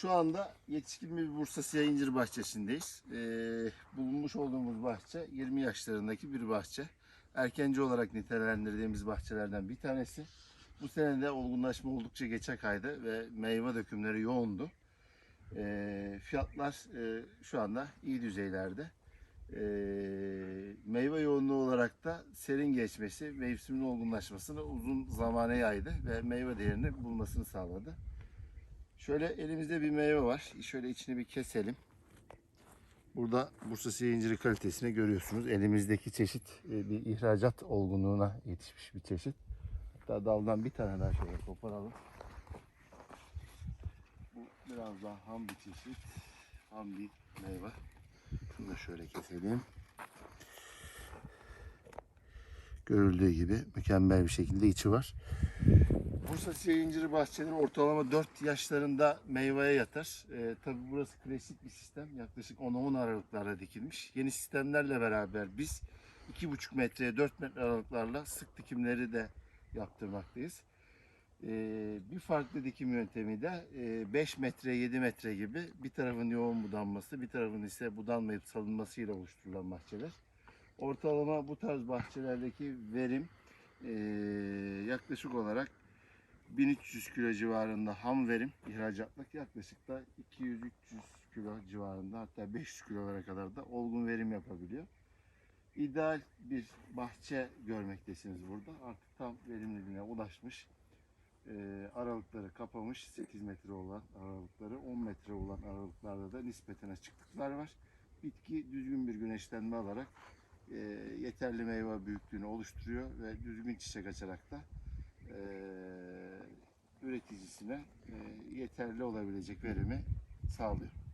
Şu anda yetişkin bir Bursa Siyah İncir bahçesindeyiz. Ee, bulunmuş olduğumuz bahçe 20 yaşlarındaki bir bahçe. Erkenci olarak nitelendirdiğimiz bahçelerden bir tanesi. Bu sene de olgunlaşma oldukça geçe kaydı ve meyve dökümleri yoğundu. Ee, fiyatlar e, şu anda iyi düzeylerde. Ee, meyve yoğunluğu olarak da serin geçmesi mevsimin olgunlaşmasını uzun zamana yaydı ve meyve değerini bulmasını sağladı. Şöyle elimizde bir meyve var. Şöyle içini bir keselim. Burada Bursa Siyah İnciri kalitesini görüyorsunuz. Elimizdeki çeşit e, bir ihracat olgunluğuna yetişmiş bir çeşit. Hatta daldan bir tane daha şöyle koparalım. Bu biraz daha ham bir çeşit. Ham bir meyve. Şunu da şöyle keselim. Görüldüğü gibi mükemmel bir şekilde içi var. Bursa Siyah İnciri bahçeleri ortalama 4 yaşlarında meyveye yatar. Ee, tabii burası klasik bir sistem. Yaklaşık 10-10 aralıklarla dikilmiş. Yeni sistemlerle beraber biz 2,5 metreye 4 metre aralıklarla sık dikimleri de yaptırmaktayız. Ee, bir farklı dikim yöntemi de e, 5 metre 7 metre gibi bir tarafın yoğun budanması bir tarafın ise budanmayıp salınmasıyla oluşturulan bahçeler. Ortalama bu tarz bahçelerdeki verim e, yaklaşık olarak 1300 kilo civarında ham verim ihracatlık yaklaşık da 200-300 kilo civarında hatta 500 kilolara kadar da olgun verim yapabiliyor. İdeal bir bahçe görmektesiniz burada. Artık tam verimliliğine ulaşmış. Ee, aralıkları kapamış 8 metre olan aralıkları 10 metre olan aralıklarda da nispeten açıklıklar var. Bitki düzgün bir güneşlenme alarak e, yeterli meyve büyüklüğünü oluşturuyor ve düzgün çiçek açarak da e, üreticisine e, yeterli olabilecek verimi sağlıyor.